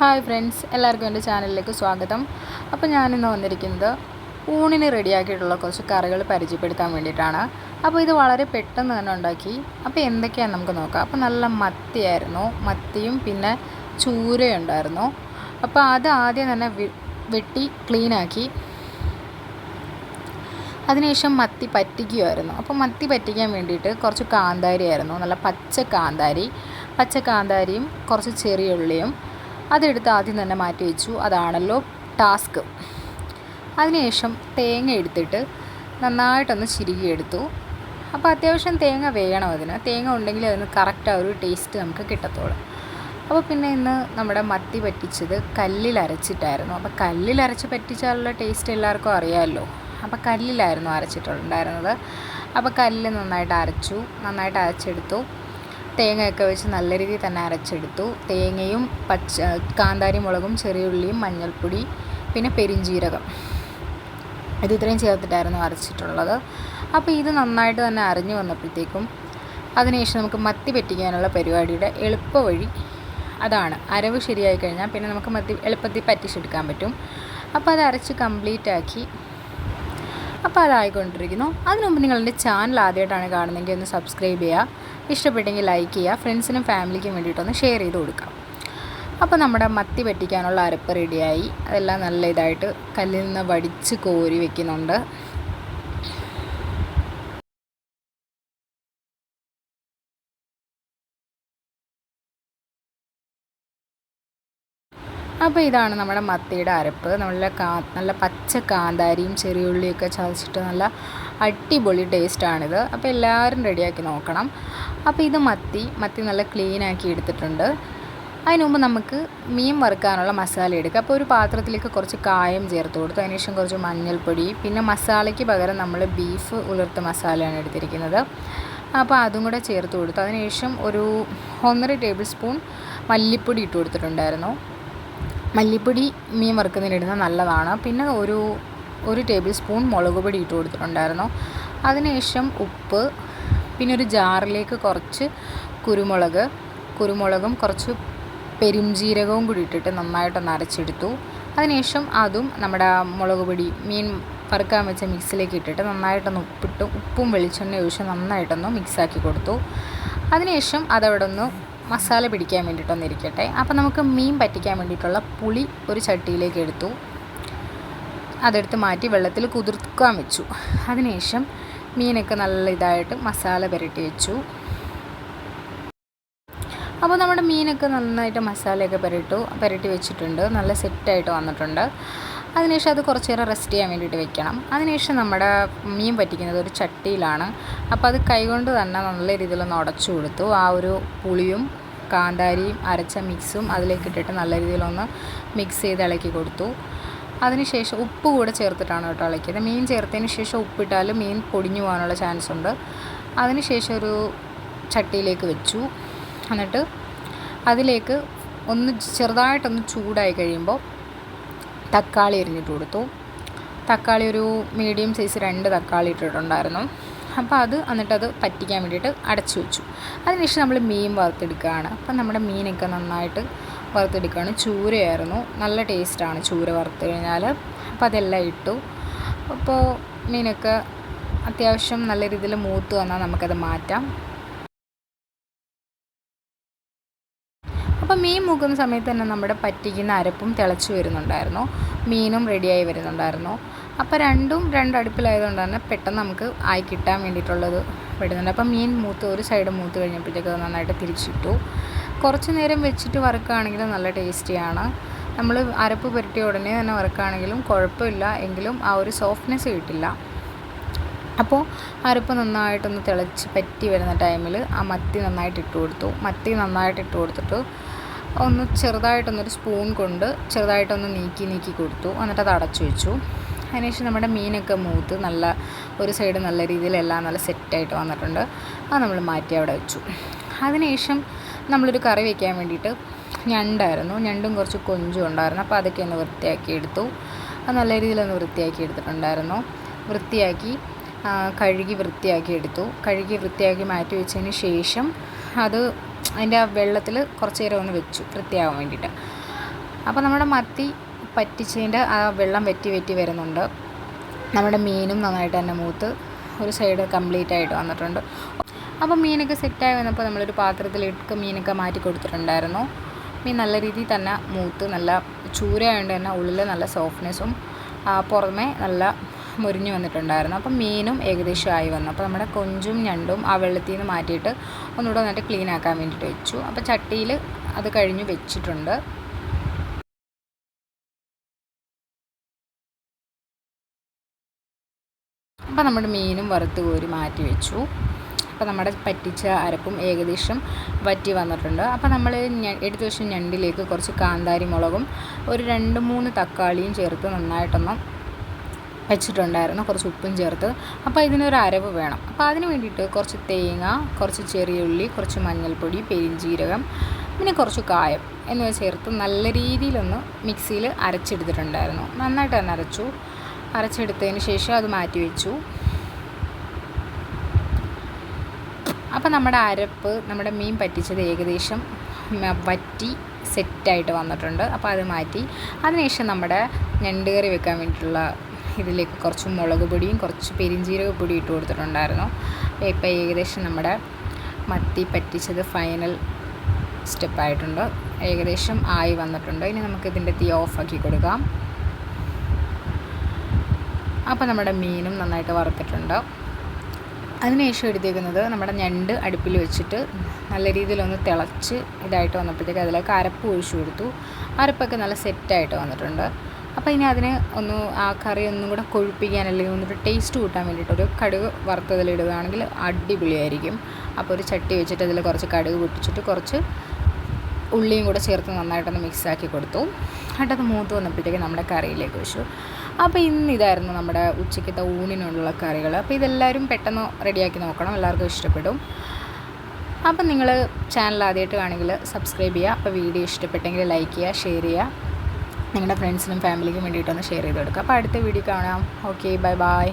Hi friends എല്ലാവർക്കും എന്റെ ചാനലിലേക്ക് സ്വാഗതം. അപ്പോൾ ഞാനിന്ന് വന്നിരിക്കുന്നത് ഊണിന് റെഡിയാക്കിയിട്ടുള്ള കുറച്ച് കറികൾ പരിചയപ്പെടുത്താൻ വേണ്ടിയിട്ടാണ്. അപ്പോൾ ഇത് വളരെ പെട്ടെന്ന് തന്നെ ഉണ്ടാക്കി. അപ്പോൾ എന്തൊക്കെയാണ് നമുക്ക് നോക്കാം. അപ്പോൾ നല്ല മത്തിയായിരുന്നു. മത്തിയും പിന്നെ ചൂരയുണ്ടായിരുന്നു. അപ്പോൾ അത് ആദ്യം തന്നെ വെട്ടി ക്ലീനാക്കി. അതിനുശേഷം മത്തി പറ്റിക്കുമായിരുന്നു അപ്പോൾ മത്തി പറ്റിക്കാൻ വേണ്ടിയിട്ട് കുറച്ച് കാന്താരി ആയിരുന്നു നല്ല പച്ച കാന്താരി. പച്ച കാന്താരിയും കുറച്ച് ചെറിയ ഉള്ളിയും അതെടുത്ത് ആദ്യം തന്നെ മാറ്റി വെച്ചു. അതാണല്ലോ ടാസ്ക് അതിനുശേഷം തേങ്ങ എടുത്തിട്ട് നന്നായിട്ടൊന്ന് ചിരുകിയെടുത്തു. അപ്പോൾ അത്യാവശ്യം തേങ്ങ വേണം അതിന്. തേങ്ങ ഉണ്ടെങ്കിൽ അതിന് കറക്റ്റ് ആ ഒരു ടേസ്റ്റ് നമുക്ക് കിട്ടത്തുള്ളൂ അപ്പോൾ പിന്നെ ഇന്ന് നമ്മുടെ മത്തി പറ്റിച്ചത് കല്ലിൽ അരച്ചിട്ടായിരുന്നു അപ്പോൾ കല്ലിൽ അരച്ച് പറ്റിച്ചാലുള്ള ടേസ്റ്റ് എല്ലാവർക്കും അറിയാമല്ലോ. അപ്പോൾ കല്ലിലായിരുന്നു അരച്ചിട്ടുണ്ടായിരുന്നത്. അപ്പോൾ കല്ല് നന്നായിട്ട് അരച്ചു നന്നായിട്ട് അരച്ചെടുത്തു. തേങ്ങയൊക്കെ വെച്ച് നല്ല രീതിയിൽ തന്നെ അരച്ചെടുത്തു. തേങ്ങയും പച്ച കാന്താരി മുളകും ചെറിയ ഉള്ളിയും മഞ്ഞൾപ്പൊടി പിന്നെ പെരിഞ്ജീരകം ഇത് ഇത്രയും ചേർത്തിട്ടായിരുന്നു അരച്ചിട്ടുള്ളത്. അപ്പോൾ ഇത് നന്നായിട്ട് തന്നെ അരഞ്ഞു വന്നപ്പോഴത്തേക്കും അതിനുശേഷം നമുക്ക് മത്തി പറ്റിക്കാനുള്ള പരിപാടിയുടെ എളുപ്പ വഴി അതാണ്. അരവ് ശരിയായി കഴിഞ്ഞാൽ പിന്നെ നമുക്ക് മത്തി എളുപ്പത്തിൽ പറ്റിച്ചെടുക്കാൻ പറ്റും. അപ്പോൾ അത് അരച്ച് കംപ്ലീറ്റ് ആക്കി അപ്പോൾ അതായിക്കൊണ്ടിരിക്കുന്നു. അതിനുമുമ്പ് നിങ്ങൾ എന്റെ ചാനൽ ആദ്യമായിട്ടാണ് കാണുന്നതെങ്കിൽ ഒന്ന് സബ്സ്ക്രൈബ് ചെയ്യുക. ഇഷ്ടപ്പെട്ടെങ്കിൽ ലൈക്ക് ചെയ്യുക. ഫ്രണ്ട്സിനും ഫാമിലിക്കും വേണ്ടിയിട്ടൊന്ന് ഷെയർ ചെയ്ത് കൊടുക്കാം അപ്പോൾ നമ്മുടെ മത്തി പറ്റിക്കാനുള്ള അരപ്പ് റെഡിയായി അതെല്ലാം നല്ല ഇതായിട്ട് കല്ലിൽ നിന്ന് വടിച്ച് കോരി വെക്കുന്നുണ്ട്. അപ്പോൾ ഇതാണ് നമ്മുടെ മത്തിയുടെ അരപ്പ്. നല്ല കാ നല്ല പച്ച കാന്താരിയും ചെറിയുള്ളിയൊക്കെ ചതച്ചിട്ട് നല്ല അടിപൊളി ടേസ്റ്റാണിത് അപ്പോൾ എല്ലാവരും റെഡിയാക്കി നോക്കണം. അപ്പോൾ ഇത് മത്തി മത്തി നല്ല ക്ലീൻ ആക്കി എടുത്തിട്ടുണ്ട്. അതിന് മുമ്പ് നമുക്ക് മീൻ വറുക്കാനുള്ള മസാല എടുക്കുക അപ്പോൾ ഒരു പാത്രത്തിലേക്ക് കുറച്ച് കായം ചേർത്ത് കൊടുത്തു. അതിനുശേഷം കുറച്ച് മഞ്ഞൾപ്പൊടി പിന്നെ മസാലയ്ക്ക് പകരം നമ്മൾ ബീഫ് ഉലർത്ത മസാലയാണ് എടുത്തിരിക്കുന്നത്. അപ്പോൾ അതും കൂടെ ചേർത്ത് കൊടുത്തു. അതിനുശേഷം ഒരു ഒന്നര ടേബിൾ സ്പൂൺ മല്ലിപ്പൊടി ഇട്ട് കൊടുത്തിട്ടുണ്ടായിരുന്നു. മല്ലിപ്പൊടി മീൻ വറുക്കുന്നതിനിടുന്നത് നല്ലതാണ്. പിന്നെ ഒരു ഒരു ടേബിൾ സ്പൂൺ മുളക് പൊടി ഇട്ട് കൊടുത്തിട്ടുണ്ടായിരുന്നു. അതിനുശേഷം ഉപ്പ് പിന്നെ ഒരു ജാറിലേക്ക് കുറച്ച് കുരുമുളക് കുരുമുളകും കുറച്ച് പെരുംജീരകവും കൂടി ഇട്ടിട്ട് നന്നായിട്ടൊന്ന് അരച്ചെടുത്തു. അതിനുശേഷം അതും നമ്മുടെ മുളക് പൊടി മീൻ വറുക്കാൻ വെച്ച മിക്സിലേക്ക് ഇട്ടിട്ട് നന്നായിട്ടൊന്ന് ഉപ്പിട്ട് ഉപ്പും വെളിച്ചെണ്ണ ഒഴിച്ച് നന്നായിട്ടൊന്ന് മിക്സാക്കി കൊടുത്തു. അതിനുശേഷം അതവിടെ ഒന്ന് മസാല പിടിക്കാൻ വേണ്ടിയിട്ടൊന്ന് ഇരിക്കട്ടെ അപ്പോൾ നമുക്ക് മീൻ പറ്റിക്കാൻ വേണ്ടിയിട്ടുള്ള പുളി ഒരു ചട്ടിയിലേക്ക് എടുത്തു. അതെടുത്ത് മാറ്റി വെള്ളത്തിൽ കുതിർക്കാൻ വെച്ചു. അതിനുശേഷം മീനൊക്കെ നല്ല ഇതായിട്ട് മസാല പുരട്ടി വെച്ചു. അപ്പോൾ നമ്മുടെ മീനൊക്കെ നന്നായിട്ട് മസാലയൊക്കെ പുരട്ടു പുരട്ടി വെച്ചിട്ടുണ്ട്. നല്ല സെറ്റായിട്ട് വന്നിട്ടുണ്ട്. അതിനുശേഷം അത് കുറച്ച് നേരം റെസ്റ്റ് ചെയ്യാൻ വേണ്ടിയിട്ട് വെക്കണം. അതിനുശേഷം നമ്മുടെ മീൻ പറ്റിക്കുന്നത് ഒരു ചട്ടിയിലാണ്. അപ്പോൾ അത് കൈകൊണ്ട് തന്നെ നല്ല രീതിയിലൊന്ന് ഉടച്ചു കൊടുത്തു. ആ ഒരു പുളിയും കാന്താരിയും അരച്ച മിക്സും അതിലേക്ക് ഇട്ടിട്ട് നല്ല രീതിയിലൊന്ന് മിക്സ് ചെയ്ത് ഇളക്കി കൊടുത്തു. അതിനുശേഷം ഉപ്പ് കൂടെ ചേർത്തിട്ടാണ് കേട്ടോ ഇളക്കിയത്. മീൻ ചേർത്തതിന് ശേഷം ഉപ്പിട്ടാൽ മീൻ പൊടിഞ്ഞു പോകാനുള്ള ചാൻസ് ഉണ്ട് അതിനുശേഷം ഒരു ചട്ടിയിലേക്ക് വെച്ചു. എന്നിട്ട് അതിലേക്ക് ഒന്ന് ചെറുതായിട്ടൊന്ന് ചൂടായി കഴിയുമ്പോൾ തക്കാളി എരിഞ്ഞിട്ട് കൊടുത്തു. തക്കാളി ഒരു മീഡിയം സൈസ് രണ്ട് തക്കാളി ഇട്ടിട്ടുണ്ടായിരുന്നു. അപ്പോൾ അത് എന്നിട്ടത് പറ്റിക്കാൻ വേണ്ടിയിട്ട് അടച്ചു വെച്ചു. അതിനുശേഷം നമ്മൾ മീൻ വറുത്തെടുക്കുകയാണ്. അപ്പം നമ്മുടെ മീനൊക്കെ നന്നായിട്ട് വറുത്തെടുക്കുകയാണ്. ചൂരയായിരുന്നു. നല്ല ടേസ്റ്റാണ് ചൂര വറുത്ത് കഴിഞ്ഞാൽ. അപ്പോൾ അതെല്ലാം ഇട്ടു. അപ്പോൾ മീനൊക്കെ അത്യാവശ്യം നല്ല രീതിയിൽ മൂത്ത് വന്നാൽ നമുക്കത് മാറ്റാം. അപ്പോൾ മീൻ മൂക്കുന്ന സമയത്ത് തന്നെ നമ്മുടെ പറ്റിക്കുന്ന അരപ്പും തിളച്ച് വരുന്നുണ്ടായിരുന്നു. മീനും റെഡിയായി വരുന്നുണ്ടായിരുന്നു. അപ്പോൾ രണ്ടും രണ്ടടുപ്പിലായതുകൊണ്ട് തന്നെ പെട്ടെന്ന് നമുക്ക് ആയി കിട്ടാൻ വേണ്ടിയിട്ടുള്ളത് വരുന്നുണ്ട് അപ്പോൾ മീൻ മൂത്ത് ഒരു സൈഡ് മൂത്ത് കഴിഞ്ഞപ്പോഴത്തേക്ക് അത് നന്നായിട്ട് തിരിച്ചിട്ടു. കുറച്ച് നേരം വെച്ചിട്ട് വറുക്കുകയാണെങ്കിൽ നല്ല ടേസ്റ്റിയാണ്. നമ്മൾ അരപ്പ് പുരട്ടിയ ഉടനെ തന്നെ വറുക്കുകയാണെങ്കിലും കുഴപ്പമില്ല. എങ്കിലും ആ ഒരു സോഫ്റ്റ്നെസ് കിട്ടില്ല. അപ്പോൾ അരപ്പ് നന്നായിട്ടൊന്ന് തിളച്ച് പറ്റി വരുന്ന ടൈമിൽ ആ മത്തി നന്നായിട്ട് ഇട്ട് കൊടുത്തു മത്തി നന്നായിട്ട് ഇട്ട് കൊടുത്തിട്ട് ഒന്ന് ചെറുതായിട്ടൊന്നൊരു സ്പൂൺ കൊണ്ട് ചെറുതായിട്ടൊന്ന് നീക്കി നീക്കി കൊടുത്തു. എന്നിട്ട് അത് അടച്ചു വെച്ചു. അതിനുശേഷം നമ്മുടെ മീനൊക്കെ മൂത്ത് നല്ല ഒരു സൈഡ് നല്ല രീതിയിൽ എല്ലാം നല്ല സെറ്റായിട്ട് വന്നിട്ടുണ്ട്. അത് നമ്മൾ മാറ്റി അവിടെ വെച്ചു. അതിനുശേഷം നമ്മളൊരു കറി വയ്ക്കാൻ വേണ്ടിയിട്ട് ഞണ്ടായിരുന്നു. ഞണ്ടും കുറച്ച് കൊഞ്ചും ഉണ്ടായിരുന്നു. അപ്പോൾ അതൊക്കെ ഒന്ന് വൃത്തിയാക്കി എടുത്തു. അത് നല്ല രീതിയിലൊന്ന് വൃത്തിയാക്കി എടുത്തിട്ടുണ്ടായിരുന്നു. വൃത്തിയാക്കി കഴുകി വൃത്തിയാക്കി എടുത്തു. കഴുകി വൃത്തിയാക്കി മാറ്റി വെച്ചതിന് ശേഷം അത് അതിന്റെ ആ വെള്ളത്തിൽ കുറച്ച് നേരം ഒന്ന് വെച്ചു വൃത്തിയാകാൻ വേണ്ടിയിട്ട്. അപ്പോൾ നമ്മുടെ മത്തി പറ്റിച്ചതിന്റെ ആ വെള്ളം വെറ്റി വെറ്റി വരുന്നുണ്ട്. നമ്മുടെ മീനും നന്നായിട്ട് തന്നെ മൂത്ത് ഒരു സൈഡ് കംപ്ലീറ്റ് ആയിട്ട് വന്നിട്ടുണ്ട്. അപ്പോൾ മീനൊക്കെ സെറ്റായി വന്നപ്പോൾ നമ്മളൊരു പാത്രത്തിലേക്ക് മീനൊക്കെ മാറ്റി കൊടുത്തിട്ടുണ്ടായിരുന്നു. മീൻ നല്ല രീതിയിൽ തന്നെ മൂത്ത് നല്ല ചൂരയായതുകൊണ്ട് തന്നെ ഉള്ളിൽ നല്ല സോഫ്റ്റ്നെസ്സും പുറമെ നല്ല മുരിഞ്ഞു വന്നിട്ടുണ്ടായിരുന്നു. അപ്പം മീനും ഏകദേശം ആയി വന്നു. അപ്പോൾ നമ്മുടെ കൊഞ്ചും ഞണ്ടും ആ വെള്ളത്തിൽ നിന്ന് മാറ്റിയിട്ട് ഒന്നുകൂടെ നന്നായിട്ട് ക്ലീൻ ആക്കാൻ വേണ്ടിയിട്ട് വെച്ചു. അപ്പോൾ ചട്ടിയിൽ അത് കഴിഞ്ഞ് വെച്ചിട്ടുണ്ട്. അപ്പോൾ നമ്മുടെ മീനും വറുത്ത് കോരി മാറ്റി വെച്ചു. അപ്പോൾ നമ്മുടെ പറ്റിച്ച അരപ്പും ഏകദേശം വറ്റി വന്നിട്ടുണ്ട്. അപ്പോൾ നമ്മൾ എടുത്തു വെച്ച ഞണ്ടിലേക്ക് കുറച്ച് കാന്താരി മുളകും ഒരു രണ്ട് മൂന്ന് തക്കാളിയും ചേർത്ത് നന്നായിട്ടൊന്ന് വെച്ചിട്ടുണ്ടായിരുന്നു. കുറച്ച് ഉപ്പും ചേർത്ത്. അപ്പോൾ ഇതിനൊരു അരവ് വേണം. അപ്പോൾ അതിന് വേണ്ടിയിട്ട് കുറച്ച് തേങ്ങ കുറച്ച് ചെറിയ ഉള്ളി കുറച്ച് മഞ്ഞൾപ്പൊടി പെരിഞ്ചീരകം പിന്നെ കുറച്ച് കായം എന്നിവ ചേർത്ത് നല്ല രീതിയിലൊന്ന് മിക്സിയിൽ അരച്ചെടുത്തിട്ടുണ്ടായിരുന്നു. നന്നായിട്ട് തന്നെ അരച്ചു. അരച്ചെടുത്തതിന് ശേഷം അത് മാറ്റി വെച്ചു. അപ്പോൾ നമ്മുടെ അരപ്പ് നമ്മുടെ മീൻ പറ്റിച്ചത് ഏകദേശം വറ്റി സെറ്റായിട്ട് വന്നിട്ടുണ്ട്. അപ്പോൾ അത് മാറ്റി. അതിനുശേഷം നമ്മുടെ ഞണ്ട് കറി വെക്കാൻ വേണ്ടിയിട്ടുള്ള ഇതിലേക്ക് കുറച്ച് മുളക് പൊടിയും കുറച്ച് പെരിഞ്ജീരക പൊടി ഇട്ട് കൊടുത്തിട്ടുണ്ടായിരുന്നു. ഇപ്പോൾ ഏകദേശം നമ്മുടെ മത്തി പറ്റിച്ചത് ഫൈനൽ സ്റ്റെപ്പായിട്ടുണ്ട് ഏകദേശം ആയി വന്നിട്ടുണ്ട്. ഇനി നമുക്ക് ഇതിന്റെ തീ ഓഫാക്കി കൊടുക്കാം. അപ്പോൾ നമ്മുടെ മീനും നന്നായിട്ട് വറുത്തിട്ടുണ്ട്. അതിനുശേഷം എടുത്തേക്കുന്നത് നമ്മുടെ ഞണ്ട് അടുപ്പിൽ വെച്ചിട്ട് നല്ല രീതിയിലൊന്ന് തിളച്ച് ഇതായിട്ട് വന്നപ്പോഴത്തേക്ക് അതിലേക്ക് അരപ്പ് ഒഴിച്ചു കൊടുത്തു. അരപ്പൊക്കെ നല്ല സെറ്റായിട്ട് വന്നിട്ടുണ്ട്. അപ്പോൾ ഇനി അതിനെ ഒന്ന് ആ കറി ഒന്നും കൂടെ കൊഴുപ്പിക്കാൻ അല്ലെങ്കിൽ ഒന്നൊരു ടേസ്റ്റ് കൂട്ടാൻ വേണ്ടിയിട്ട് ഒരു കടുക് വറുത്തതിലിടുകയാണെങ്കിൽ അടിപൊളിയായിരിക്കും. അപ്പോൾ ഒരു ചട്ടി വെച്ചിട്ട് അതിൽ കുറച്ച് കടുക് പൊട്ടിച്ചിട്ട് കുറച്ച് ഉള്ളിയും കൂടെ ചേർത്ത് നന്നായിട്ടൊന്ന് മിക്സാക്കി കൊടുത്തു. എന്നിട്ടത് മൂത്ത് വന്നപ്പോഴത്തേക്ക് നമ്മുടെ കറിയിലേക്ക് വെച്ചു. അപ്പോൾ ഇന്ന് ഇതായിരുന്നു നമ്മുടെ ഉച്ചയ്ക്കത്തെ ഊണിനുള്ള കറികൾ അപ്പോൾ ഇതെല്ലാവരും പെട്ടെന്ന് റെഡിയാക്കി നോക്കണം. എല്ലാവർക്കും ഇഷ്ടപ്പെടും. അപ്പം നിങ്ങൾ ചാനൽ ആദ്യമായിട്ട് കാണെങ്കിൽ സബ്സ്ക്രൈബ് ചെയ്യുക. അപ്പോൾ വീഡിയോ ഇഷ്ടപ്പെട്ടെങ്കിൽ ലൈക്ക് ചെയ്യുക ഷെയർ ചെയ്യുക. നിങ്ങളുടെ ഫ്രണ്ട്സിനും ഫാമിലിക്കും വേണ്ടിയിട്ടൊന്ന് ഷെയർ ചെയ്ത് കൊടുക്കുക. അപ്പോൾ അടുത്ത വീഡിയോ കാണാം. Okay bye bye